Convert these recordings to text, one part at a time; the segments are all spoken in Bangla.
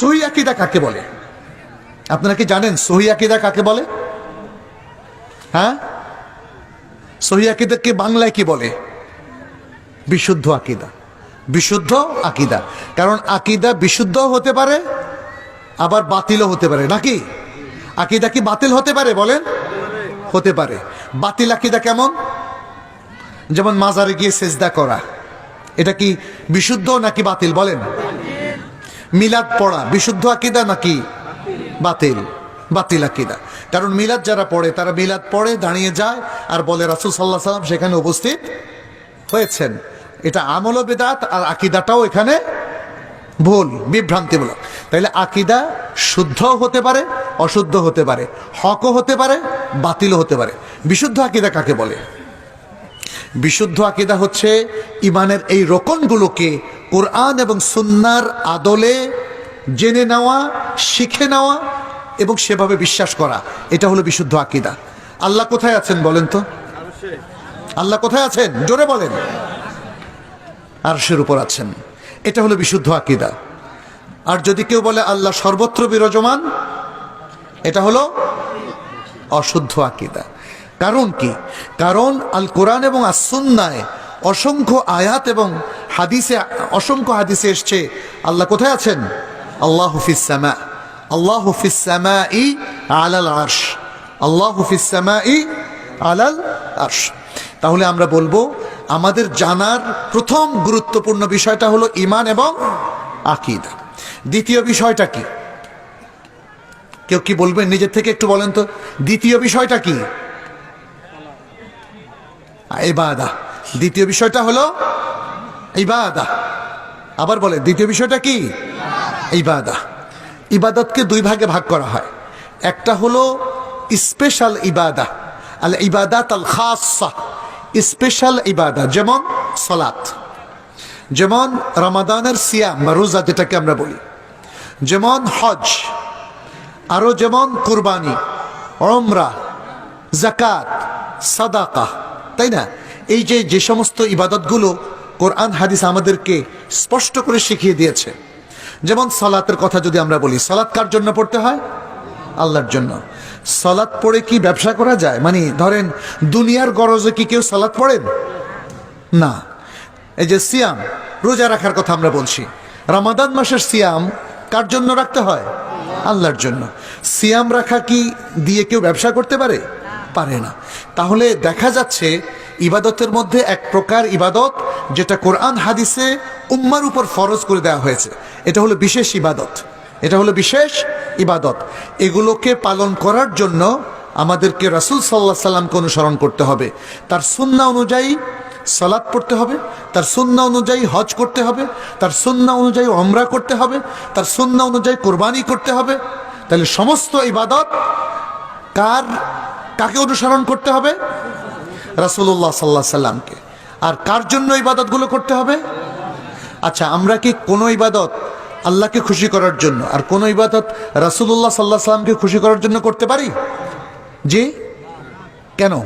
সহি আকিদা কাকে বলে? আপনারা কি জানেন সহি আকিদা কাকে বলে? হ্যাঁ? সহি আকিদাকে বাংলায় কি বলে? বিশুদ্ধ আকিদা। বিশুদ্ধ আকিদা। কারণ আকিদা বিশুদ্ধ হতে পারে, আবার বাতিলও হতে পারে। নাকি? আকিদা কি বাতিল হতে পারে বলেন? হতে পারে। বাতিল আকিদা কেমন? যেমন মাজারে গিয়ে সেজদা করা। এটা কি বিশুদ্ধ নাকি বাতিল? বলেন। মিলাদ পড়া, বিশুদ্ধ আকিদা নাকি বাতিল? বাতিল আকিদা। কারণ মিলাদ যারা পড়ে, তারা মিলাদ পড়ে, দাঁড়িয়ে যায়, আর বলে রাসুল সাল্লাহ সাল্লাম সেখানে উপস্থিত হয়েছেন। এটা আমল বেদাত আর আকিদাটাও এখানে ভুল, বিভ্রান্তিমূলক। তাইলে আকিদা শুদ্ধ হতে পারে অশুদ্ধ হতে পারে, হকও হতে পারে, বাতিলও হতে পারে। বিশুদ্ধ আকিদা কাকে বলে? বিশুদ্ধ আকিদা হচ্ছে ইমানের এই রোকনগুলোকে কোরআন এবং সুন্নার আদলে জেনে নেওয়া, শিখে নেওয়া এবং সেভাবে বিশ্বাস করা। এটা হলো বিশুদ্ধ আকিদা। আল্লাহ কোথায় আছেন বলেন তো? আল্লাহ কোথায় আছেন? জোরে বলেন। আরশের উপর আছেন। এটা হলো বিশুদ্ধ আকিদা। আর যদি কেউ বলে আল্লাহ সর্বত্র বিরাজমান, এটা হলো অশুদ্ধ আকিদা। কারণ কি? কারণ আল কোরআন এবং আসুন্নায় অসংখ্য আয়াত এবং হাদিসে, অসংখ্য হাদিসে এসছে। আল্লাহ কোথায় আছেন? আল্লাহ হুফিস হুফিসামা আল্লাহ হুফিসামা ই আলাল আর্শ, আল্লাহ হুফিস হুফিসামা ই আলাল আর্শ। তাহলে আমরা বলব, আমাদের জানার প্রথম গুরুত্বপূর্ণ বিষয়টা হলো ইমান এবং আকিদা। দ্বিতীয় বিষয়টা কি? কেউ কি বলবেন নিজের থেকে একটু বলেন তো। দ্বিতীয় বিষয়টা কি? ইবাদা। দ্বিতীয় বিষয়টা হলো ইবাদা। আবার বলে, দ্বিতীয় বিষয়টা কি? ইবাদা। ইবাদতকে দুই ভাগে ভাগ করা হয়। একটা হলো স্পেশাল ইবাদা, আল ইবাদাত আল খাসা স্পেশাল ইবাদা, যেমন সলাত, যেমন রমাদানের সিয়াম বা রোজা যেটাকে আমরা বলি, যেমন হজ, আরও যেমন কুরবানি অমরা জাকাত সাদাকা। তাই না? এই যে যে সমস্ত ইবাদতগুলো কোরআন, হাদিস আমাদেরকে স্পষ্ট করে শিখিয়ে দিয়েছে। যেমন সালাতের কথা যদি আমরা বলি, সালাত কার জন্য পড়তে হয়? আল্লাহর জন্য। সালাত পড়ে কি ব্যবসা করা যায়? মানে ধরেন, দুনিয়ার গরজে কি কেউ সালাত পড়েন? না। এই যে সিয়াম, রোজা রাখার কথা আমরা বলছি। রমাদান মাসের সিয়াম কার জন্য রাখতে হয়? আল্লাহর জন্য। সিয়াম রাখা কি দিয়ে কেউ ব্যবসা করতে পারে? পারে না। তাহলে দেখা যাচ্ছে ইবাদতের মধ্যে এক প্রকার ইবাদত যেটা কোরআন হাদিসে উম্মার উপর ফরজ করে দেওয়া হয়েছে। এটা হলো বিশেষ ইবাদত। এটা হলো বিশেষ ইবাদত। এগুলোকে পালন করার জন্য আমাদেরকে রাসুল সাল্লাহ সাল্লামকে অনুসরণ করতে হবে। তার সুন্না অনুযায়ী সালাদ পড়তে হবে, তার সুন্না অনুযায়ী হজ করতে হবে, তার সুন্না অনুযায়ী অমরা করতে হবে, তার সুন্না অনুযায়ী কোরবানি করতে হবে। তাহলে সমস্ত ইবাদত কার কাকে অনুসরণ করতে হবে? রাসুল্লাহ সাল্লাহ সাল্লামকে। আর কার জন্য ইবাদতগুলো করতে হবে? আচ্ছা আমরা কি কোনো ইবাদত আল্লাহকে খুশি করার জন্য আর কোন ইবাদত রাসুল্লাহ সাল্লাহ সাল্লামকে খুশি করার জন্য করতে পারি? জি? কেন?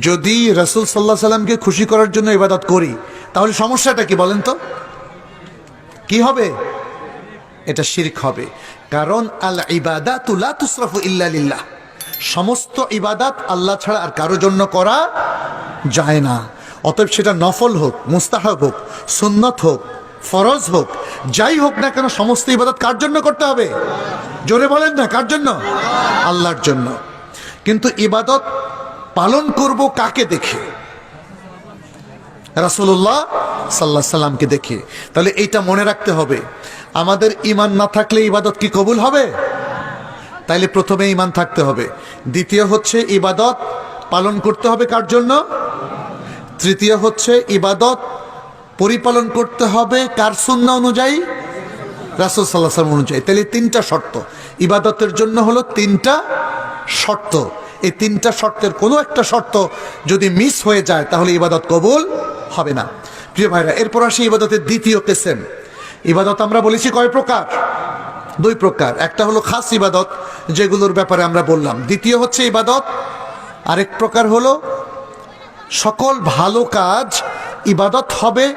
যদি রাসুল সাল্লাহ সাল্লামকে খুশি করার জন্য ইবাদত করি, তাহলে সমস্যাটা কি বলেন তো? কি হবে? এটা শিরক হবে। কারণ আল ইবাদাতুল্লাহ তুসরফু ইল্লালিল্লাহ সমস্ত ইবাদাত আল্লাহ ছাড়া আর কারও জন্য করা যায় না। অতএব সেটা নফল হোক, মুস্তাহাব হোক, সুন্নত হোক, ফরজ হোক, যাই হোক না কেন সমস্ত ইবাদত কার জন্য করতে হবে? জোরে বলেন না, কার জন্য? আল্লাহর জন্য। কিন্তু ইবাদত পালন করব কাকে দেখে? রাসুল্লাহ সাল্লাহ সাল্লামকে দেখে। তাহলে এইটা মনে রাখতে হবে। আমাদের ইমান না থাকলে ইবাদত কি কবুল হবে? তাইলে প্রথমে ইমান থাকতে হবে। দ্বিতীয় হচ্ছে ইবাদত, পালন করতে হবে কার জন্য? তৃতীয় হচ্ছে ইবাদত, পরিপালন করতে হবে কার সুন্না অনুযায়ী? রাসুল সাল্লাহ সাল্লাম অনুযায়ী। তাহলে তিনটা শর্ত। ইবাদতের জন্য হলো তিনটা শর্ত। এই তিনটা শর্তের কোনো একটা শর্ত যদি মিস হয়ে যায়, তাহলে ইবাদত কবুল হবে না। প্রিয় ভাইরা, এরপর আসি ইবাদতের দ্বিতীয় কেসেম ইবাদত আমরা বলেছি কয় প্রকার? দুই প্রকার। একটা হলো খাস ইবাদত, যেগুলোর ব্যাপারে আমরা বললাম। দ্বিতীয় হচ্ছে ইবাদত। আরেক প্রকার হলো, সকল ভালো কাজ ইবাদত হবে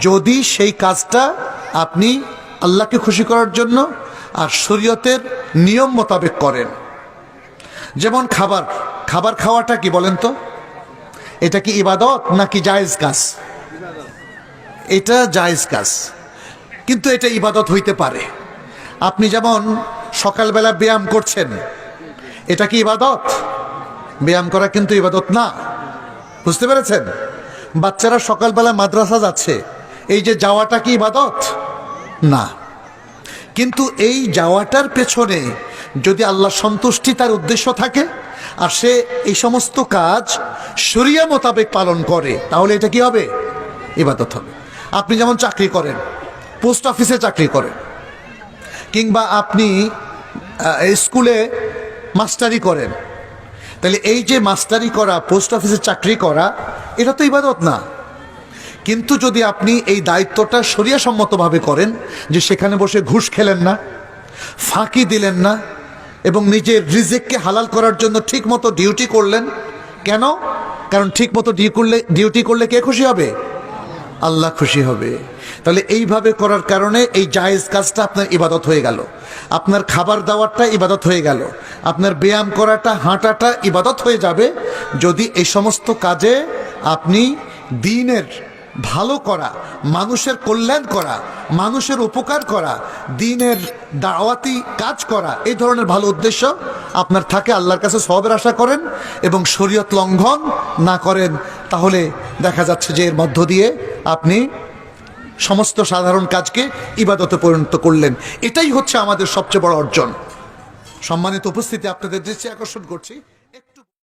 যদি সেই কাজটা আপনি আল্লাহকে খুশি করার জন্য আর শরীয়তের নিয়ম মোতাবেক করেন। যেমন খাবার। খাবার খাওয়াটা কি বলেন তো? এটা কি ইবাদত নাকি জায়েজ কাজ? এটা জায়েজ কাজ। কিন্তু এটা ইবাদত হইতে পারে। আপনি যেমন সকালবেলা ব্যায়াম করছেন, এটা কি ইবাদত? ব্যায়াম করা কিন্তু ইবাদত না। বুঝতে পেরেছেন? বাচ্চারা সকালবেলা মাদ্রাসা যাচ্ছে, এই যে যাওয়াটা কি ইবাদত? না। কিন্তু এই যাওয়াটার পেছনে যদি আল্লাহ সন্তুষ্টি তার উদ্দেশ্য থাকে, আর সে এই সমস্ত কাজ শরিয়া মোতাবেক পালন করে, তাহলে এটা কি হবে? ইবাদত হবে। আপনি যেমন চাকরি করেন, পোস্ট অফিসে চাকরি করেন কিংবা আপনি স্কুলে মাস্টারি করেন। তাহলে এই যে মাস্টারি করা, পোস্ট অফিসে চাকরি করা, এটা তো ইবাদত না। কিন্তু যদি আপনি এই দায়িত্বটা সরিয়াসম্মতভাবে করেন, যে সেখানে বসে ঘুষ খেলেন না, ফাঁকি দিলেন না, এবং নিজের রিজেককে হালাল করার জন্য ঠিক মতো ডিউটি করলেন, কেন? কারণ ঠিক মতো ডিউ করলে, ডিউটি করলে কে খুশি হবে? আল্লাহ খুশি হবে। তাহলে এইভাবে করার কারণে এই জায়েজ কাজটা আপনার ইবাদত হয়ে গেল। আপনার খাবার দাওয়ারটা ইবাদত হয়ে গেল। আপনার ব্যায়াম করাটা, হাঁটাটা ইবাদত হয়ে যাবে যদি এই সমস্ত কাজে আপনি দিনের ভালো করা, মানুষের কল্যাণ করা, মানুষের উপকার করা, দিনের দাওয়াতি কাজ করা, এই ধরনের ভালো উদ্দেশ্য আপনার থাকে, আল্লাহর কাছে সবের আশা করেন এবং শরীয়ত লঙ্ঘন না করেন, তাহলে দেখা যাচ্ছে যে এর মধ্য দিয়ে আপনি সমস্ত সাধারণ কাজকে ইবাদতে পরিণত করলেন। এটাই হচ্ছে আমাদের সবচেয়ে বড় অর্জন। সম্মানিত উপস্থিতি আপনাদের দৃষ্টি আকর্ষণ করছি।